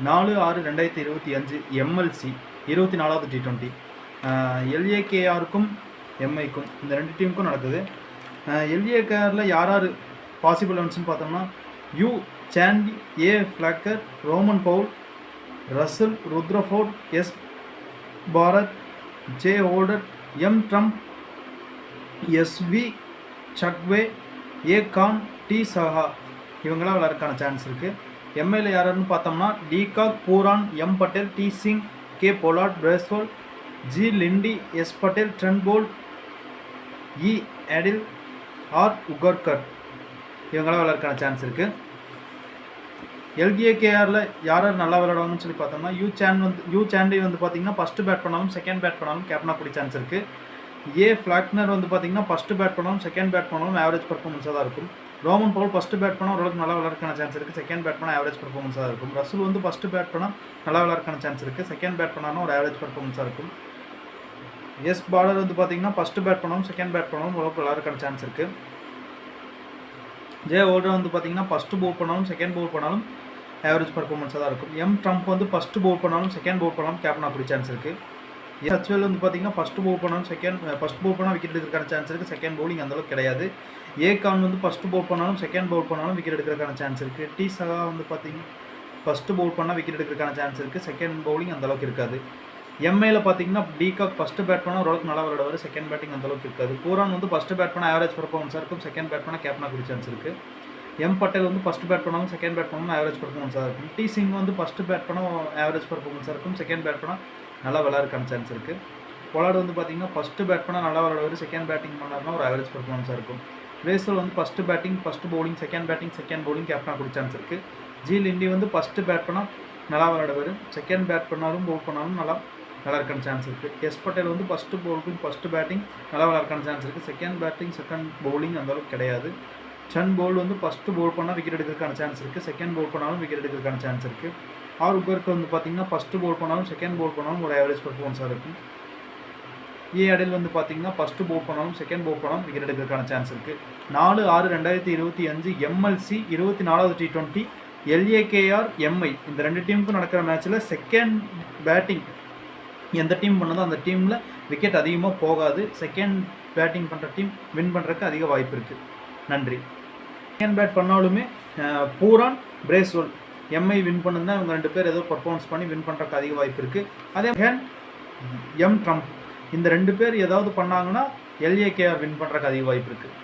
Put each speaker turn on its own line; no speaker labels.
நாலு ஆறு ரெண்டாயிரத்தி இருபத்தி அஞ்சு எம்எல்சி இருபத்தி நாலாவது டி ட்வெண்ட்டி எல்ஏகேஆருக்கும் எம்ஐக்கும் இந்த ரெண்டு டீமுக்கும் நடக்குது எல்ஏகேஆரில் யார் யார் பாசிபிள் ஒன்ஸ்னு பார்த்தோம்னா U Sandy A Faulkner Rovman Powell Russell Rutherford S Bharat J Holder M Trump SV சக்வே A Khan D Saha இவங்களாம் விளையாடுறதுக்கான சான்ஸ் இருக்குது எம்எல்ஏ யாருன்னு பார்த்தோம்னா de Kock Pooran M Patel D Singh K Pollard Bracewell G Linde S Patel Trent Boult E Adil R உகர்கர். இவங்களாம் விளையாடுறதுக்கான chance இருக்குது எல்டிஏகேஆரில் யார் யார் நல்லா விளையாடுவாங்கன்னு சொல்லி பார்த்தோம்னா யூ சேன் வந்து யூ சாண்டி வந்து பார்த்தீங்கன்னா ஃபஸ்ட்டு பேட் பண்ணாலும் செகண்ட் பேட் பண்ணாலும் கேப்டனாக கூடிய சான்ஸ் இருக்குது ஏ ஃப்ளாக்னர் வந்து பார்த்தீங்கன்னா ஃபஸ்ட்டு பேட் பண்ணாலும் செகண்ட் பேட் பண்ணாலும் ஆவரேஜ் பர்ஃபார்மன்ஸாக தான் இருக்கும். ரோமன் பவுல் ஃபஸ்ட்டு பேட் பண்ணால் ஓரளவுக்கு நல்லா விளாட்றக்கான சான்ஸ் இருக்குது செகண்ட் பேட் பண்ணால் ஆவரேஜ் பர்ஃபார்மன்ஸாக இருக்கும். ரசூல் வந்து ஃபஸ்ட்டு பேட் பண்ணால் நல்லா விளாட்றக்கான சான்ஸ் இருக்குது செகண்ட் பேட் பண்ணாலும் ஒரு ஆவரேஜ் பர்ஃபார்மன்ஸாக இருக்கும். எஸ் பாலர் வந்து பார்த்தீங்கன்னா ஃபஸ்ட்டு பேட் பண்ணாலும் செகண்ட் பேட் பண்ணாலும் ஓரளவுக்கு விளாட்றக்கான சான்ஸ் இருக்குது ஜே ஓல்டர் வந்து பார்த்தீங்கன்னா ஃபஸ்ட்டு பவுல் பண்ணாலும் செகண்ட் பவுல் பண்ணாலும் ஆவரேஜ் பர்ஃபார்மன்ஸாக தான் இருக்கும். எம் ட்ரம்ப் வந்து ஃபஸ்ட்டு பவுல் பண்ணாலும் செகண்ட் பவுல் பண்ணாலும் கேப்டன் அப்படி சான்ஸ் இருக்குது ஹெச்எல் வந்து பார்த்தீங்கன்னா ஃபஸ்ட்டு பவுல் பண்ணாலும் செகண்ட் ஃபஸ்ட் பவுல் பண்ணால் விக்கெட் எடுக்கிறதுக்கான சான்ஸ் இருக்குது செகண்ட் பவுலிங் அந்தளவுக்கு கிடையாது. ஏ கான் வந்து ஃபஸ்ட்டு பவுல் பண்ணாலும் செகண்ட் பவுல் பண்ணாலும் விக்கெட் எடுக்கிறதுக்கான சான்ஸ் இருக்குது டி சகா வந்து பார்த்தீங்கன்னா ஃபஸ்ட்டு பவுல் பண்ணால் விக்கெட் எடுக்கிறதுக்கான சான்ஸ் இருக்குது செகண்ட் பவுலிங் அந்தளவுக்கு இருக்காது. எம்ஏல பார்த்தீங்கன்னா டிகாக் ஃபஸ்ட்டு பேட் பண்ணால் ஓரளவுக்கு நல்லா விளையாடுவார். செகண்ட் பேட்டிங் அந்தளவுக்கு இருக்காது. பூரான் வந்து ஃபஸ்ட்டு பேட் பண்ணால் ஆவரேஜ் பர்ஃபார்மன்ஸாக இருக்கும். செகண்ட் பேட் பண்ணால் கேப்டனாக கூடிய சான்ஸ் இருக்குது எம் பட்டேல் வந்து ஃபஸ்ட் பேட் பண்ணாலும் செகண்ட் பேட் பண்ணாலும் ஆவரேஜ் பர்ஃபார்மன்ஸாக இருக்கும். டி சிங் வந்து ஃபஸ்ட்டு பேட் பண்ணால் ஆவரேஜ் பர்ஃபார்மன்ஸாக இருக்கும். செகண்ட் பேட் பண்ணால் நல்லா விளாட்றக்கான சான்ஸ் இருக்குது பொலாடு வந்து பார்த்தீங்கன்னா ஃபஸ்ட்டு பேட் பண்ணால் நல்லா விளாடுவார் செகண்ட் பேட்டிங் பண்ணார்னா ஒரு ஆவரேஜ் பர்ஃபார்மன்ஸாக இருக்கும். ரேசல் வந்து first batting first bowling second batting second bowling கேப்டனாக கொடுத்த சான்ஸ் இருக்குது ஜீல் லிண்டி வந்து ஃபஸ்ட்டு பேட் பண்ணால் நல்லா விளாடுவார் செகண்ட் பேட் பண்ணாலும் பவுல் பண்ணாலும் நல்லா நல்லா இருக்கான சான்ஸ் இருக்குது எஸ் பட்டேல் வந்து ஃபஸ்ட்டு போலுக்கும் ஃபஸ்ட்டு பேட்டிங் நல்லா விளாட்றக்கான சான்ஸ் இருக்குது செகண்ட் பேட்டிங் செகண்ட் பவுலிங் அந்தளவுக்கு கிடையாது. சன் போல் வந்து ஃபஸ்ட்டு போல் பண்ணால் விக்கெட் எடுக்கிறதுக்கான சான்ஸ் இருக்குது செகண்ட் போல் பண்ணாலும் விக்கெட் எடுக்கிறதுக்கான சான்ஸ் இருக்குது ஆறு பேருக்கு வந்து பார்த்தீங்கன்னா ஃபஸ்ட்டு போல் பண்ணாலும் செகண்ட் போல் பண்ணாலும் ஒரு ஆவரேஜ் பர்ஃபார்மன்ஸாக இருக்கும். ஏ அடையில் வந்து பார்த்தீங்கன்னா ஃபஸ்ட்டு போல் பண்ணாலும் செகண்ட் போல் பண்ணாலும் விக்கெட் எடுக்கிறதுக்கான சான்ஸ் இருக்குது நாலு ஆறு ரெண்டாயிரத்தி இருபத்தி அஞ்சு எம்எல்சி இருபத்தி நாலாவது டி ட்வெண்ட்டி எல்ஏகேஆர் எம்ஐ இந்த ரெண்டு டீமுக்கும் நடக்கிற மேட்ச்சில் செகண்ட் பேட்டிங் எந்த டீம் பண்ணதோ அந்த டீமில் விக்கெட் அதிகமாக போகாது. செகண்ட் பேட்டிங் பண்ணுற டீம் வின் பண்ணுறதுக்கு அதிக வாய்ப்பு இருக்குது நன்றி. செகண்ட் பேட் பண்ணாலுமே பூரான் பிரேஸ்வல் எம்ஐ வின் பண்ணுனா இவங்க ரெண்டு பேர் ஏதோ பர்ஃபார்மன்ஸ் பண்ணி வின் பண்ணுறதுக்கு அதிக வாய்ப்பு இருக்குது அதே ஹேன் எம் ட்ரம்ப் இந்த ரெண்டு பேர் ஏதாவது பண்ணாங்கன்னா எல்ஏகேஆர் வின் பண்ணுறதுக்கு அதிக வாய்ப்பு இருக்குது